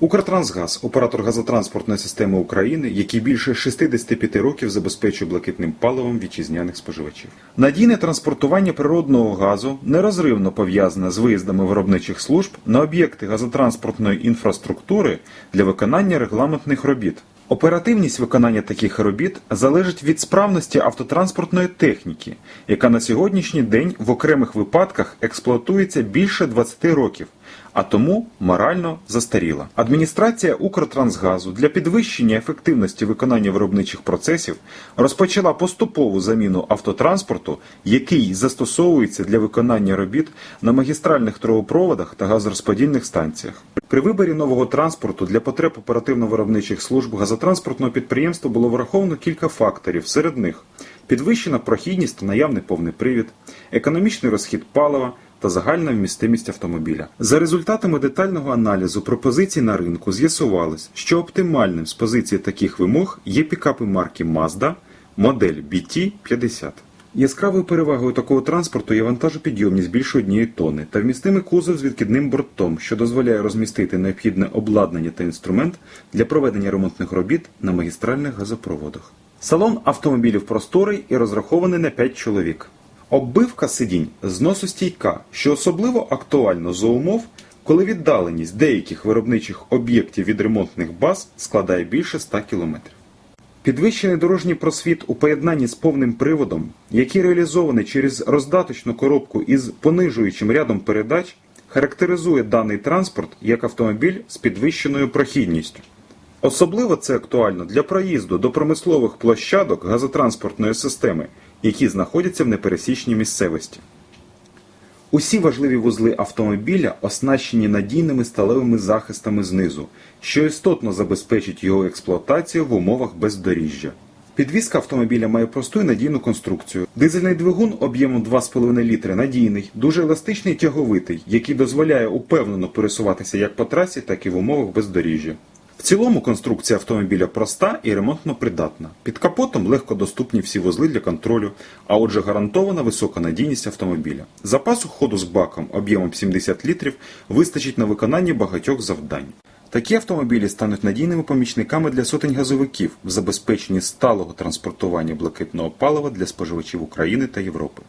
Укртрансгаз, оператор газотранспортної системи України, який більше 65 років забезпечує блакитним паливом вітчизняних споживачів. Надійне транспортування природного газу нерозривно пов'язане з виїздами виробничих служб на об'єкти газотранспортної інфраструктури для виконання регламентних робіт. Оперативність виконання таких робіт залежить від справності автотранспортної техніки, яка на сьогоднішній день в окремих випадках експлуатується більше 20 років, а тому морально застаріла. Адміністрація Укртрансгазу для підвищення ефективності виконання виробничих процесів розпочала поступову заміну автотранспорту, який застосовується для виконання робіт на магістральних трубопроводах та газорозподільних станціях. При виборі нового транспорту для потреб оперативно-виробничих служб газотранспортного підприємства було враховано кілька факторів. Серед них підвищена прохідність та наявний повний привід, економічний розхід палива та загальна вмістимість автомобіля. За результатами детального аналізу пропозицій на ринку з'ясувалось, що оптимальним з позиції таких вимог є пікапи марки Mazda, модель BT50. Яскравою перевагою такого транспорту є вантажопідйомність більше однієї тонни та вмістимий кузов з відкидним бортом, що дозволяє розмістити необхідне обладнання та інструмент для проведення ремонтних робіт на магістральних газопроводах. Салон автомобілів просторий і розрахований на 5 чоловік. Оббивка сидінь зносостійка, що особливо актуально за умов, коли віддаленість деяких виробничих об'єктів від ремонтних баз складає більше 100 км. Підвищений дорожній просвіт у поєднанні з повним приводом, який реалізований через роздаточну коробку із понижуючим рядом передач, характеризує даний транспорт як автомобіль з підвищеною прохідністю. Особливо це актуально для проїзду до промислових площадок газотранспортної системи, які знаходяться в непересічній місцевості. Усі важливі вузли автомобіля оснащені надійними сталевими захистами знизу, що істотно забезпечить його експлуатацію в умовах бездоріжжя. Підвізка автомобіля має просту і надійну конструкцію. Дизельний двигун об'ємом 2,5 літри надійний, дуже еластичний і тяговитий, який дозволяє упевнено пересуватися як по трасі, так і в умовах бездоріжжя. В цілому конструкція автомобіля проста і ремонтно придатна. Під капотом легко доступні всі вузли для контролю, а отже гарантована висока надійність автомобіля. Запасу ходу з баком об'ємом 70 літрів вистачить на виконання багатьох завдань. Такі автомобілі стануть надійними помічниками для сотень газовиків в забезпеченні сталого транспортування блакитного палива для споживачів України та Європи.